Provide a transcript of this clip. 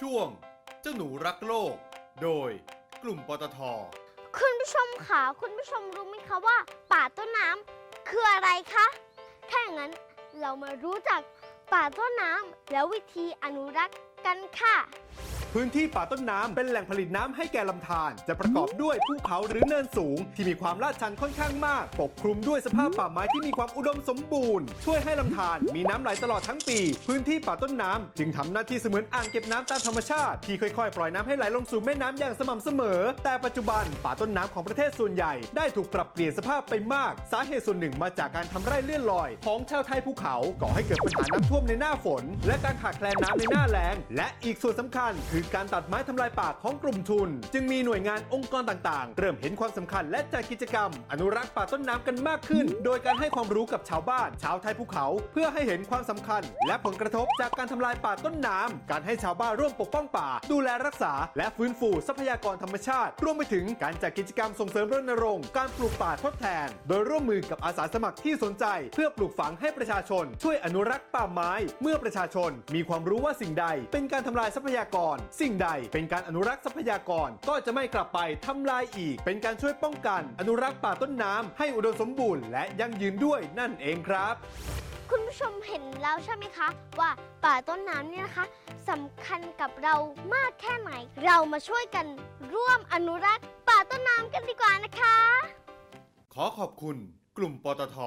ช่วง เจ้าหนูรักโลก โดยกลุ่มปตท คุณผู้ชมคะคุณผู้ชมรู้ไหมคะว่าป่าต้นน้ำคืออะไรคะ ถ้าอย่างนั้นเรามารู้จักป่าต้นน้ำแล้ววิธีอนุรักษ์กันค่ะ พื้นที่ป่าต้นน้ำเป็นแหล่งผลิตน้ำให้แก่ลำธารจะประกอบด้วยภูเขาหรือเนินสูง ที่มีความลาดชันค่อนข้างมาก ปกคลุมด้วยสภาพป่าไม้ที่มีความอุดมสมบูรณ์ ช่วยให้ลำธารมีน้ำไหลตลอดทั้งปี พื้นที่ป่าต้นน้ำจึงทำหน้าที่เสมือนอ่างเก็บน้ำตามธรรมชาติที่ค่อยๆ ปล่อยน้ำให้ไหลลงสู่แม่น้ำอย่างสม่ำเสมอ แต่ปัจจุบันป่าต้นน้ำของประเทศส่วนใหญ่ได้ถูกปรับเปลี่ยนสภาพไปมาก สาเหตุส่วนหนึ่งมาจากการทำไร่เลื่อนลอย ของชาวไทยภูเขาก่อให้เกิดปัญหาน้ำท่วมในหน้าฝน และการขาดแคลนน้ำในหน้าแล้งและอีกส่วนสำคัญคือการตัดไม้ทำลายป่าของกลุ่มทุน จึงมีหน่วยงานองค์กรต่างๆ เริ่มเห็นความสำคัญและจัดกิจกรรม อนุรักษ์ป่าต้นน้ำกันมากขึ้น โดยการให้ความรู้กับชาวบ้าน ชาวไทยภูเขา เพื่อให้เห็นความสำคัญ และผลกระทบจากการทำลายป่าต้นน้ำการให้ชาวบ้านร่วมปกป้องป่า ดูแลรักษา และฟื้นฟูทรัพยากรธรรมชาติ รวมไปถึงการจัดกิจกรรมส่งเสริมรณรงค์การปลูกป่าทดแทน โดยร่วมมือกับอาสาสมัครที่สนใจ เพื่อปลูกฝังให้ประชาชน ช่วยอนุรักษ์ป่าไม้ เมื่อประชาชน มีความรู้ว่าสิ่งใด เป็นการทำลายทรัพยากรสิ่งใดเป็นการอนุรักษ์ทรัพยากรก็จะไม่กลับไปทำลายอีก เป็นการช่วยป้องกัน อนุรักษ์ป่าต้นน้ำให้อุดมสมบูรณ์และยั่งยืนด้วยนั่นเองครับ คุณผู้ชมเห็นแล้วใช่ไหมคะ ว่าป่าต้นน้ำเนี่ยนะคะสำคัญกับเรามากแค่ไหน เรามาช่วยกันร่วมอนุรักษ์ป่าต้นน้ำกันดีกว่านะคะ ขอขอบคุณกลุ่มปตท